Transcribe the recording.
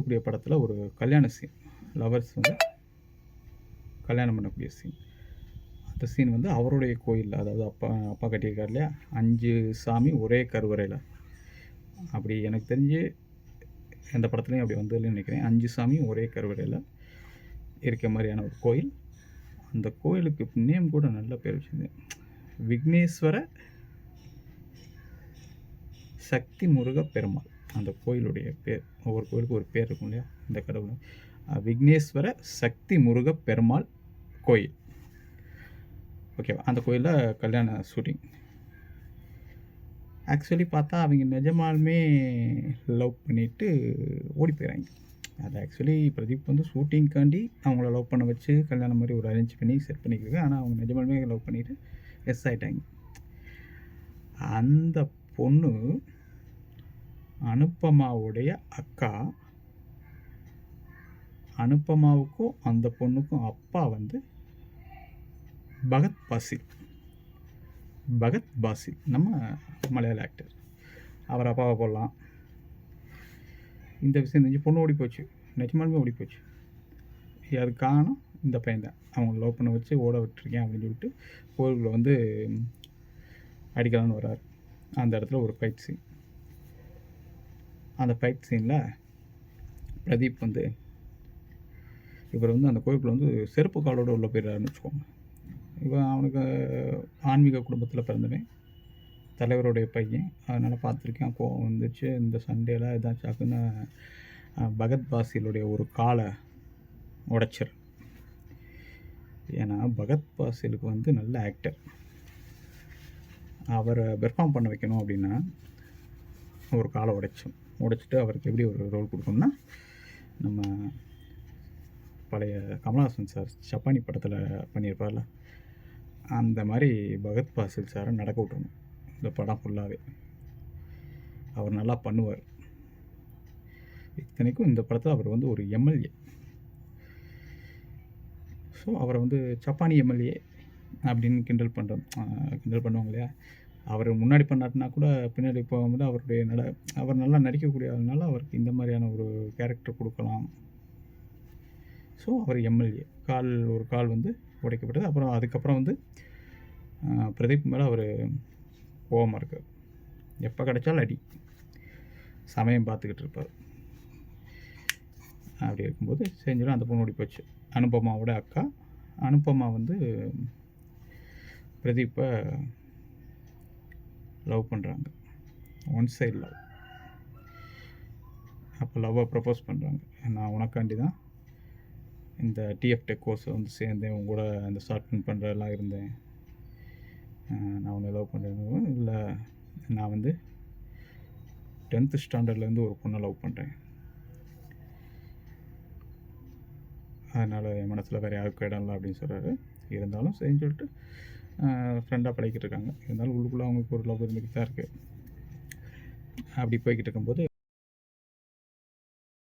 இருக்கக்கூடிய படத்தில் ஒரு கல்யாண சீன் லவர்ஸ் வந்து கல்யாணம் பண்ணக்கூடிய சீன் அந்த சீன் வந்து அவருடைய கோயிலில் அதாவது அப்பா அப்பா கட்டியிருக்கார் இல்லையா? அஞ்சு சாமி ஒரே கருவறையில். அப்படி எனக்கு தெரிஞ்சு எந்த படத்துலையும் அப்படி வந்ததுன்னு நினைக்கிறேன். அஞ்சு சாமியும் ஒரே கருவறையில் இருக்க மாதிரியான ஒரு கோயில். அந்த கோயிலுக்கு நேம் கூட நல்ல பேர் வச்சுருந்தேன். விக்னேஸ்வர சக்தி முருக பெருமாள். அந்த கோயிலுடைய பேர் ஒவ்வொரு கோயிலுக்கும் ஒரு பேர் இருக்கும் இல்லையா? இந்த கடவுள். விக்னேஸ்வர சக்தி முருக பெருமாள் கோயில். ஓகேவா அந்த கோயிலில் கல்யாண ஷூட்டிங் ஆக்சுவலி பார்த்தா அவங்க நிஜமாலுமே லவ் பண்ணிட்டு ஓடி போயிறாங்க. அது ஆக்சுவலி பிரதீப் வந்து ஷூட்டிங்காண்டி அவங்கள லவ் பண்ண வச்சு கல்யாணம் மாதிரி ஒரு அரேஞ்ச் பண்ணி செட் பண்ணிக்கிறாங்க ஆனால் அவங்க நிஜமாலுமே லவ் பண்ணிவிட்டு எஸ் ஆயிட்டாங்க. அந்த பொண்ணு அனுப்பமாவுடைய அக்கா. அனுப்பமாவுக்கும் அந்த பொண்ணுக்கும் அப்பா வந்து பகத் பாசில். பகத் பாசில் நம்ம மலையாள ஆக்டர் அவர் அப்பாவை போடலாம். இந்த விஷயம் தெரிஞ்சு பொண்ணு ஓடி போச்சு. நிஜமாலுமே ஓடி போச்சு. அது காரணம் இந்த பையன் தான் அவங்க லவ் பண்ண வச்சு ஓட விட்டுருக்கேன் அப்படின்னு சொல்லிட்டு கோயிலுக்குள்ள வந்து அடிக்கலான்னு வரார் அந்த இடத்துல ஒரு ஃபைட் சீன் அந்த ஃபைட் சீனில் பிரதீப் வந்து இவர் வந்து அந்த கோயிலுக்குள்ள வந்து செருப்பு காலோடு உள்ள போயிடுறாருன்னு வச்சுக்கோங்க. இவன் அவனுக்கு ஆன்மீக குடும்பத்தில் பிறந்தவன். தலைவருடைய பையன். அதனால் பார்த்துருக்கேன் கோவம் வந்துச்சு. இந்த சண்டேல ஏதாச்சும் ஆக்குன்னு பகத் பாசிலுடைய ஒரு காலை உடைச்சிரு. ஏன்னா பகத் பாசிலுக்கு வந்து நல்ல ஆக்டர் அவரை பெர்ஃபார்ம் பண்ண வைக்கணும் அப்படின்னா ஒரு காலை உடைச்சோம் உடைச்சிட்டு அவருக்கு எப்படி ஒரு ரோல் கொடுக்கணும்னா நம்ம பழைய கமல்ஹாசன் சார் ஜப்பானி படத்தில் பண்ணியிருப்பார்ல அந்த மாதிரி பகத் பாசில் சாரை நடக்க விட்டுறணும். இந்த படம் ஃபுல்லாகவே அவர் நல்லா பண்ணுவார். இத்தனைக்கும் இந்த படத்தில் அவர் வந்து ஒரு எம்எல்ஏ ஸோ அவரை வந்து ஜப்பானி எம்எல்ஏ அப்படின்னு கிண்டல் பண்ணுறோம் கிண்டல் பண்ணுவாங்க இல்லையா? அவர் முன்னாடி பண்ணாட்டினா கூட பின்னாடி போகும்போது அவருடைய நட அவர் நல்லா நடிக்கக்கூடியதுனால அவருக்கு இந்த மாதிரியான ஒரு கேரக்டர் கொடுக்கலாம். ஸோ அவர் எம்எல்ஏ கால் ஒரு கால் வந்து உடைக்கப்பட்டது. அப்புறம் அதுக்கப்புறம் வந்து பிரதீப் மேலே அவர் கோபமாக இருக்கார். எப்போ கிடைச்சாலும் அடி. சமயம் பார்த்துக்கிட்டு இருப்பார். அப்படி இருக்கும்போது செஞ்சிடும். அந்த பொண்ணு ஓடி போச்சு. அனுபமாவோட அக்கா. அனுபமா வந்து பிரதீப்பை லவ் பண்ணுறாங்க. ஒன் சைடு லவ் அப்போ லவ்வை ப்ரப்போஸ் பண்ணுறாங்க. நான் உனக்காண்டி தான் இந்த டிஎஃப் டெக் கோர்ஸ் வந்து சேர்ந்தேன். உங்க கூட அந்த ஷார்ட் ஃபிலிம் பண்ணுறதெல்லாம் இருந்தேன். நான் உன்னை லவ் பண்ணுறேன் இல்லை நான் வந்து டென்த்து ஸ்டாண்டர்ட்லேருந்து ஒரு பொண்ணை லவ் பண்ணுறேன் அதனால் என் மனசில் வேறு யாருக்கும் இடம் இல்லை அப்படின்னு சொல்கிறாரு இருந்தாலும் சரின்னு சொல்லிட்டு ஃப்ரெண்டாக பழகிட்டு இருக்காங்க. இருந்தாலும் உள்ளுக்குள்ளே அவங்களுக்கு ஒரு லவ் இருந்துக்கிட்டு தான் இருக்குது அப்படி போய்கிட்டு இருக்கும்போது